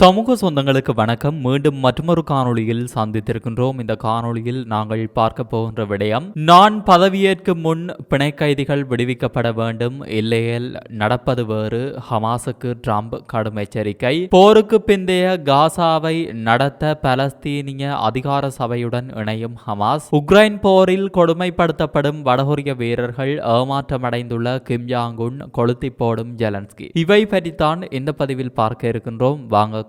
சமூக சொந்தங்களுக்கு வணக்கம். மீண்டும் மற்றொரு காணொளியில் சந்தித்திருக்கின்றோம். இந்த காணொளியில் நாங்கள் பார்க்க போகின்ற விடயம் நான் பதவியேற்கும் முன் பிணை கைதிகள் விடுவிக்கப்பட வேண்டும். இல்லையேல் நடப்பது வேறு. ஹமாஸுக்கு ட்ரம்ப் கடும் எச்சரிக்கை. போருக்கு பிந்தைய காசாவை நடத்த பலஸ்தீனிய அதிகார சபையுடன் இணையும் ஹமாஸ் உக்ரைன் போரில் கொடுமைப்படுத்தப்படும் வடகொரிய வீரர்கள் ஏமாற்றமடைந்துள்ள கிம் கொளுத்தி போடும் ஜெலன்ஸ்கி. இவை பற்றித்தான் இந்த பதிவில் பார்க்க இருக்கின்றோம். வாங்க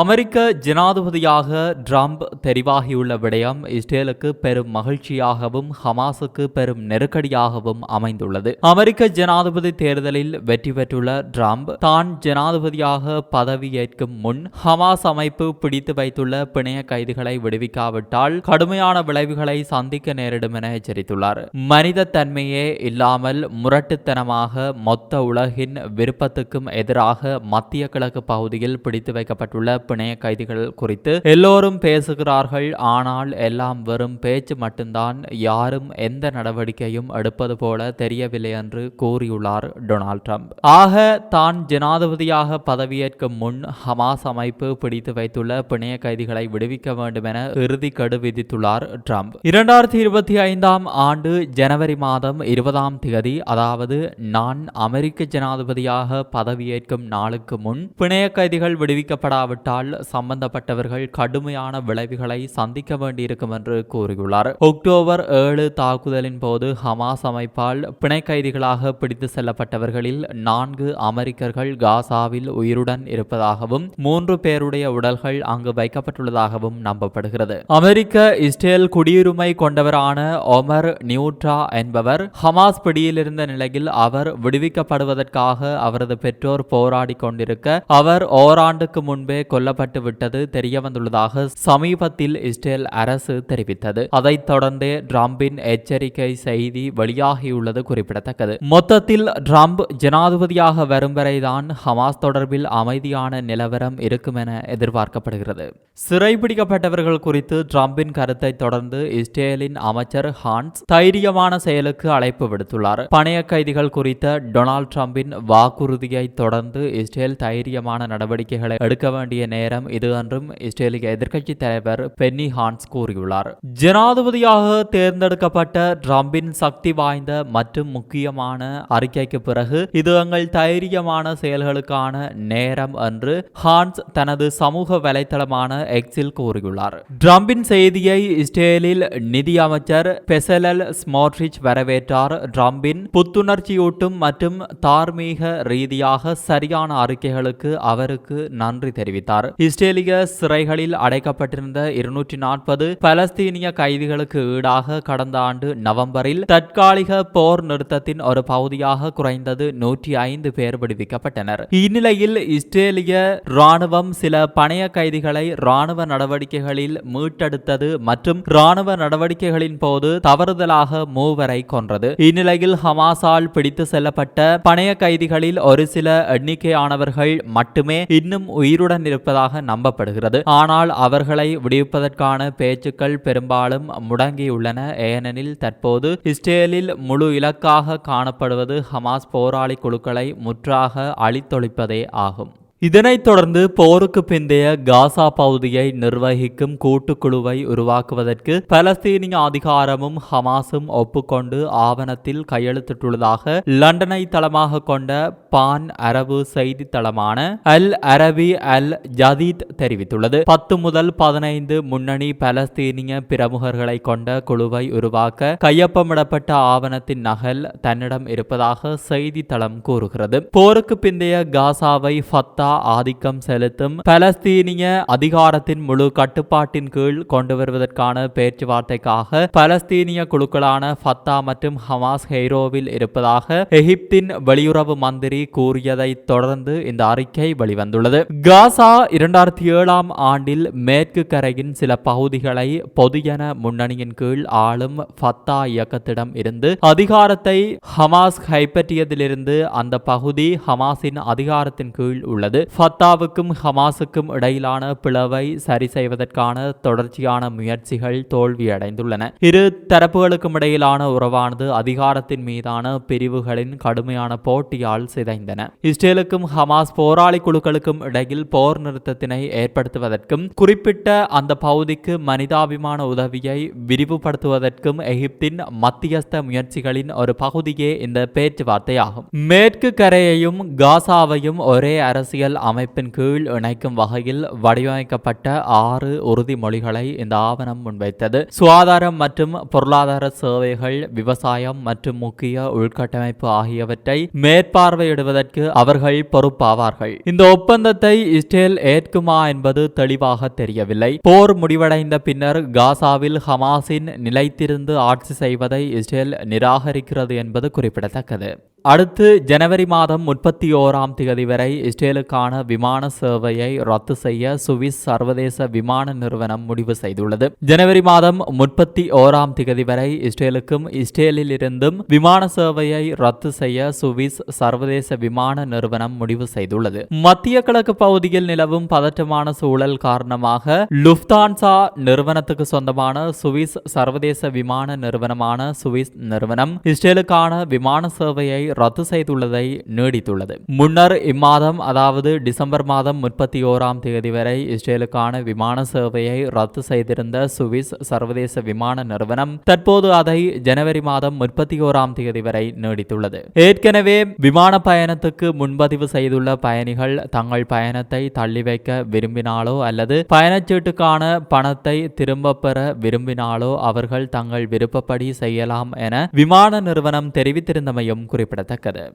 அமெரிக்க ஜனாதிபதியாக ட்ரம்ப் தெரிவாகியுள்ள விடயம் இஸ்ரேலுக்கு பெரும் மகிழ்ச்சியாகவும் ஹமாஸுக்கு பெரும் நெருக்கடியாகவும் அமைந்துள்ளது. அமெரிக்க ஜனாதிபதி தேர்தலில் வெற்றி பெற்றுள்ள ட்ரம்ப் தான் ஜனாதிபதியாக பதவியேற்கும் முன் ஹமாஸ் அமைப்பு பிடித்து வைத்துள்ள பிணைய கைதிகளை விடுவிக்காவிட்டால் கடுமையான விளைவுகளை சந்திக்க நேரிடும் என எச்சரித்துள்ளார். மனித தன்மையே இல்லாமல் முரட்டுத்தனமாக மொத்த உலகின் விருப்பத்துக்கும் எதிராக மத்திய கிழக்கு பகுதியில் பிடித்து வைக்கப்பட்டுள்ள பிணைய கைதிகள் குறித்து எல்லோரும் பேசுகிறார்கள். ஆனால் எல்லாம் வெறும் பேச்சு மட்டும்தான். யாரும் எந்த நடவடிக்கையும் எடுப்பது போல தெரியவில்லை என்று கூறியுள்ளார் டொனால்ட் ட்ரம்ப். ஆக தான் ஜனாதிபதியாக பதவியேற்கும் முன் ஹமாஸ் அமைப்பு பிடித்து வைத்துள்ள பிணைய கைதிகளை விடுவிக்க வேண்டும் என இறுதி கடு விதித்துள்ளார் ட்ரம்ப். இரண்டாயிரத்தி இருபத்தி ஐந்தாம் ஆண்டு ஜனவரி மாதம் இருபதாம் தேதி அதாவது நான் அமெரிக்க ஜனாதிபதியாக பதவியேற்கும் நாளுக்கு முன் பிணைய கைதிகள் விடுவிக்கப்படாவிட்டால் சம்பந்தப்பட்டவர்கள் கடுமையான விளைவுகளை சந்திக்க வேண்டியிருக்கும் என்று கூறியுள்ளார். அக்டோபர் ஏழு தாக்குதலின் போது ஹமாஸ் அமைப்பால் பிணை கைதிகளாக பிடித்து செல்லப்பட்டவர்களில் நான்கு அமெரிக்கர்கள் காசாவில் உயிருடன் இருப்பதாகவும் மூன்று பேருடைய உடல்கள் அங்கு வைக்கப்பட்டுள்ளதாகவும் நம்பப்படுகிறது. அமெரிக்க இஸ்ரேல் குடியுரிமை கொண்டவரான ஒமர் நியூட்ரா என்பவர் ஹமாஸ் பிடியில் இருந்த நிலையில் அவர் விடுவிக்கப்படுவதற்காக அவரது பெற்றோர் போராடி கொண்டிருக்க அவர் ஓராண்டுக்கு முன்பே கொலை விட்டது தெரிய வந்துள்ளதாக சமீபத்தில் இஸ்ரேல் அரசு தெரிவித்தது. அதைத் தொடர்ந்து டிரம்பின் எச்சரிக்கை செய்தி வெளியாகியுள்ளது குறிப்பிடத்தக்கது. மொத்தத்தில் டிரம்ப் ஜனாதிபதியாக வரும் வரைதான் ஹமாஸ் தொடர்பில் அமைதியான நிலவரம் இருக்கும் என எதிர்பார்க்கப்படுகிறது. சிறைபிடிக்கப்பட்டவர்கள் குறித்து டிரம்பின் கருத்தை தொடர்ந்து இஸ்ரேலின் அமைச்சர் ஹான்ஸ் தைரியமான செயலுக்கு அழைப்பு விடுத்துள்ளார். பணைய கைதிகள் குறித்த டொனால்ட் டிரம்பின் வாக்குறுதியை தொடர்ந்து இஸ்ரேல் தைரியமான நடவடிக்கைகளை எடுக்க வேண்டிய நேரம் இது என்றும் இஸ்ரேலிய எதிர்க்கட்சி தலைவர் பென்னி ஹான்ஸ் கூறியுள்ளார். ஜனாதிபதியாக தேர்ந்தெடுக்கப்பட்ட ட்ரம்பின் சக்தி வாய்ந்த மற்றும் முக்கியமான அறிக்கைக்கு பிறகு இது எங்கள் தைரியமான செயல்களுக்கான நேரம் என்று ஹான்ஸ் தனது சமூக வலைத்தளமான எக்ஸில் கூறியுள்ளார். டிரம்பின் செய்தியை இஸ்ரேலில் நிதி அமைச்சர் பெசலல் ஸ்மோட்ரிச் வரவேற்றார். ட்ரம்பின் புத்துணர்ச்சியூட்டும் மற்றும் தார்மீக ரீதியாக சரியான அறிக்கைகளுக்கு அவருக்கு நன்றி தெரிவித்தார். இஸ்ரேலிய சிறைகளில் அடைக்கப்பட்டிருந்த இருநூற்றி நாற்பது பலஸ்தீனிய கைதிகளுக்கு ஈடாக கடந்த ஆண்டு நவம்பரில் தற்காலிக போர் நிறுத்தத்தின் ஒரு பகுதியாக குறைந்தது நூற்றி ஐந்து பேர் விடுவிக்கப்பட்டனர். இந்நிலையில் இஸ்ரேலிய ராணுவம் சில பணைய கைதிகளை ராணுவ நடவடிக்கைகளில் மீட்டெடுத்தது மற்றும் ராணுவ நடவடிக்கைகளின் போது தவறுதலாக மூவரை கொன்றது. இந்நிலையில் ஹமாஸால் பிடித்து செல்லப்பட்ட பணைய கைதிகளில் ஒரு சில எண்ணிக்கையானவர்கள் மட்டுமே இன்னும் உயிருடன் இருப்பதாக நம்பப்படுகிறது. ஆனால் அவர்களை விடுவிப்பதற்கான பேச்சுக்கள் பெரும்பாலும் முடங்கியுள்ளன. ஏனெனில் தற்போது இஸ்ரேலில் முழு இலக்காக காணப்படுவது ஹமாஸ் போராளி குழுக்களை முற்றாக அழித்தொழிப்பதே ஆகும். இதனைத் தொடர்ந்து போருக்கு பிந்தைய காசா பகுதியை நிர்வகிக்கும் கூட்டுக்குழுவை உருவாக்குவதற்கு பலஸ்தீனிய அதிகாரமும் ஹமாஸும் ஒப்புக்கொண்டு ஆவணத்தில் கையெழுத்திட்டுள்ளதாக லண்டனை தளமாக கொண்ட பான் அரபு செய்தி தளமான அல் அரபி அல் ஜதீத் தெரிவித்துள்ளது. பத்து முதல் பதினைந்து முன்னணி பலஸ்தீனிய பிரமுகர்களை கொண்ட குழுவை உருவாக்க கையொப்பமிடப்பட்ட ஆவணத்தின் நகல் தன்னிடம் இருப்பதாக செய்தி தளம் கூறுகிறது. போருக்கு பிந்தைய காசாவை ஃபத்தா ஆதிக்கம் செலுத்தும் பலஸ்தீனிய அதிகாரத்தின் முழு கட்டுப்பாட்டின் கீழ் கொண்டு வருவதற்கான பேச்சுவார்த்தைக்காக பலஸ்தீனிய குழுக்களான ஃபத்தா மற்றும் ஹமாஸ் ஹெய்ரோவில் இருப்பதாக எகிப்தின் வெளியுறவு மந்திரி கூறியதை தொடர்ந்து இந்த அறிக்கை வெளிவந்துள்ளது. காசா இரண்டாயிரத்தி ஏழாம் ஆண்டில் மேற்கு கரையின் சில பகுதிகளை பொதுஜன முன்னணியின் கீழ் ஆளும் ஃபத்தா இயக்கத்திடம் இருந்து அதிகாரத்தை ஹமாஸ் கைப்பற்றியதிலிருந்து அந்த பகுதி ஹமாஸின் அதிகாரத்தின் கீழ் உள்ளது. ஃபத்தாவுக்கும் ஹமாஸுக்கும் இடையிலான பிளவை சரி செய்வதற்கான தொடர்ச்சியான முயற்சிகள் தோல்வியடைந்துள்ளன. இரு தரப்புகளுக்கும் இடையிலான உறவானது அதிகாரத்தின் மீதான பிரிவுகளின் கடுமையான போட்டியால் சிதைந்தன. இஸ்ரேலுக்கும் ஹமாஸ் போராளி குழுக்களுக்கும் இடையில் போர் நிறுத்தத்தினை ஏற்படுத்துவதற்கும் குறிப்பிட்ட அந்த பகுதிக்கு மனிதாபிமான உதவியை விரிவுபடுத்துவதற்கும் எகிப்தின் மத்தியஸ்த முயற்சிகளின் ஒரு பகுதியே இந்த பேச்சுவார்த்தையாகும். மேற்கு கரையையும் காசாவையும் ஒரே அரசியல் அமைப்பின் கீழ் இணைக்கும் வகையில் வடிவமைக்கப்பட்ட ஆறு உறுதிமொழிகளை இந்த ஆவணம் முன்வைத்தது. சுகாதாரம் மற்றும் பொருளாதார சேவைகள் விவசாயம் மற்றும் முக்கிய உள்கட்டமைப்பு ஆகியவற்றை மேற்பார்வையிடுவதற்கு அவர்கள் பொறுப்பாவார்கள். இந்த ஒப்பந்தத்தை இஸ்ரேல் ஏற்குமா என்பது தெளிவாக தெரியவில்லை. போர் முடிவடைந்த பின்னர் காசாவில் ஹமாஸின் நிலைத்திருந்து ஆட்சி செய்வதை இஸ்ரேல் நிராகரிக்கிறது என்பது குறிப்பிடத்தக்கது. அடுத்து ஜனவரி மாதம் முப்பத்தி ஓராம் தேதி வரை இஸ்ரேலுக்கான விமான சேவையை ரத்து செய்ய சுவிஸ் சர்வதேச விமான நிறுவனம் முடிவு செய்துள்ளது. ஜனவரி மாதம் முப்பத்தி ஓராம் தேதி வரை இஸ்ரேலுக்கும் இஸ்ரேலில் இருந்தும் விமான சேவையை ரத்து செய்ய சுவிஸ் சர்வதேச விமான நிறுவனம் முடிவு செய்துள்ளது. மத்திய கிழக்கு பகுதியில் நிலவும் பதற்றமான சூழல் காரணமாக லுப்தான்சா நிறுவனத்துக்கு சொந்தமான சுவிஸ் சர்வதேச விமான நிறுவனமான சுவிஸ் நிறுவனம் இஸ்ரேலுக்கான விமான சேவையை ரத்து செய்துள்ளதை நீடித்துள்ளது. முன்னர் இம்மாதம் அதாவது டிசம்பர் மாதம் முப்பத்தி ஓராம் தேதி வரை இஸ்ரேலுக்கான விமான சேவையை ரத்து செய்திருந்த சுவிஸ் சர்வதேச விமான நிறுவனம் தற்போது அதை ஜனவரி மாதம் முப்பத்தி ஓராம் தேதி வரை நீடித்துள்ளது. ஏற்கனவே விமான பயணத்துக்கு முன்பதிவு செய்துள்ள பயணிகள் தங்கள் பயணத்தை தள்ளி வைக்க விரும்பினாலோ அல்லது பயணச்சீட்டுக்கான பணத்தை திரும்ப பெற விரும்பினாலோ அவர்கள் தங்கள் விருப்பப்படி செய்யலாம் என விமான நிறுவனம் தெரிவித்திருந்தமையும் குறிப்பிடத்தக்கது. だから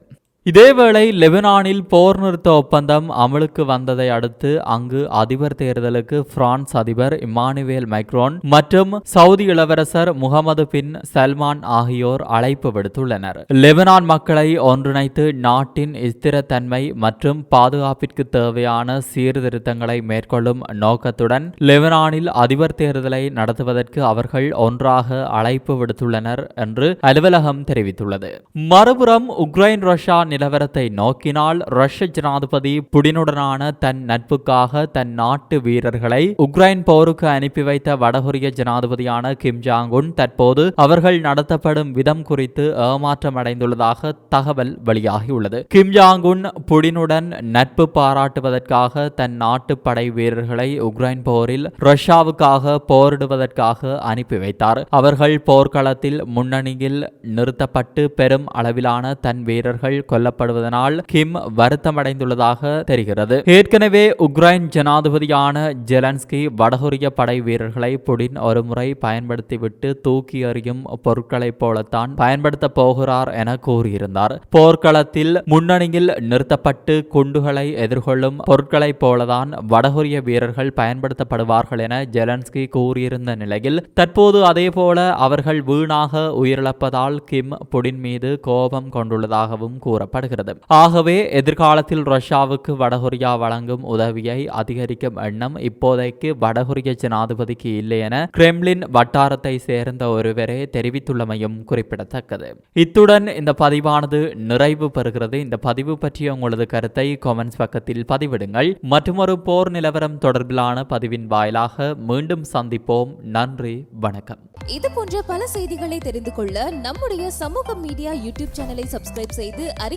இதேவேளை லெபனானில் போர் நிறுத்த ஒப்பந்தம் அமலுக்கு வந்ததை அடுத்து அங்கு அதிபர் தேர்தலுக்கு பிரான்ஸ் அதிபர் இமானுவேல் மைக்ரோன் மற்றும் சவுதி இளவரசர் முகமது பின் சல்மான் ஆகியோர் அழைப்பு விடுத்துள்ளனர். லெபனான் மக்களை ஒன்றிணைத்து நாட்டின் ஸ்திரத்தன்மை மற்றும் பாதுகாப்பிற்கு தேவையான சீர்திருத்தங்களை மேற்கொள்ளும் நோக்கத்துடன் லெபனானில் அதிபர் தேர்தலை நடத்துவதற்கு அவர்கள் ஒன்றாக அழைப்பு விடுத்துள்ளனர் என்று அலுவலகம் தெரிவித்துள்ளது. மறுபுறம் உக்ரைன் ரஷ்யா நிலவரத்தை நோக்கினால் ரஷ்ய ஜனாதிபதி புடினுடனான தன் நட்புக்காக தன் நாட்டு வீரர்களை உக்ரைன் போருக்கு அனுப்பி வைத்த வடகொரிய ஜனாதிபதியான கிம் ஜாங் உன் தற்போது அவர்கள் நடத்தப்படும் விதம் குறித்து ஏமாற்றம் அடைந்துள்ளதாக தகவல் வெளியாகியுள்ளது. கிம் ஜாங் உன் புடினுடன் நட்பு பாராட்டுவதற்காக தன் நாட்டு படை வீரர்களை உக்ரைன் போரில் ரஷ்யாவுக்காக போரிடுவதற்காக அனுப்பி வைத்தார். அவர்கள் போர்க்களத்தில் முன்னணியில் நிறுத்தப்பட்டு பெரும் அளவிலான தன் வீரர்கள் கொல்லப்படுவதனால் கிம் வருத்தமடைந்துள்ளதாக தெரிகிறது. ஏற்கனவே உக்ரைன் ஜனாதிபதியான ஜெலன்ஸ்கி வடகொரிய படை வீரர்களை புடின் ஒருமுறை பயன்படுத்திவிட்டு தூக்கி எறியும் பொருட்களைப் போலத்தான் பயன்படுத்த போகிறார் என கூறியிருந்தார். போர்க்களத்தில் முன்னணியில் நிறுத்தப்பட்டு குண்டுகளை எதிர்கொள்ளும் பொருட்களைப் போலதான் வடகொரிய வீரர்கள் பயன்படுத்தப்படுவார்கள் என ஜெலன்ஸ்கி கூறியிருந்த நிலையில் தற்போது அதேபோல அவர்கள் வீணாக உயிரிழப்பதால் கிம் புடின் மீது கோபம் கொண்டுள்ளதாகவும் கூறப்படுகிறது ஆகவே எதிர்காலத்தில் ரஷ்யாவுக்கு வடகொரியா வழங்கும் உதவியை அதிகரிக்கும் எண்ணம் இப்போதைக்கு வடகொரிய ஜனாதிபதிக்கு இல்லை என கிரெம்லின் வட்டாரத்தை சேர்ந்த ஒருவரே தெரிவித்துள்ளமையும் குறிப்பிடத்தக்கது. இத்துடன் இந்த பதிவானது நிறைவு பெறுகிறது. இந்த பதிவு பற்றிய உங்களது கருத்தை கமெண்ட்ஸ் பக்கத்தில் பதிவிடுங்கள். மற்றொரு போர் நிலவரம் தொடர்பிலான பதிவின் வாயிலாக மீண்டும் சந்திப்போம். நன்றி வணக்கம். இது போன்ற பல செய்திகளை தெரிந்து கொள்ள நம்முடைய சமூக மீடியா யூடியூப் சேனலை சப்ஸ்கிரைப் செய்து அறி